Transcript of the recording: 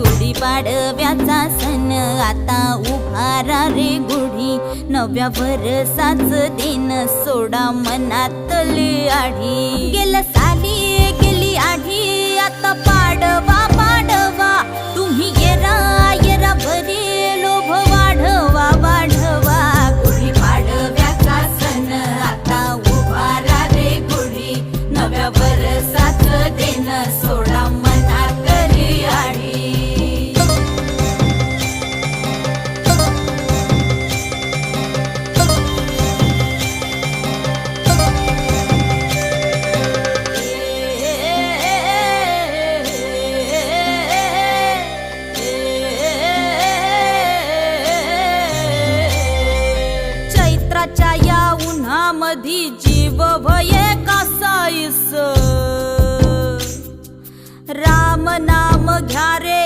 गुढी पाडव्याचा सण. आता उभारा रे गुढी. नव्या वरसाच दिन. सोडा मनातली आढी. गेलं चैत्राच्या या उन्हामधी जीव भये कासाईस राम नाम घ्या रे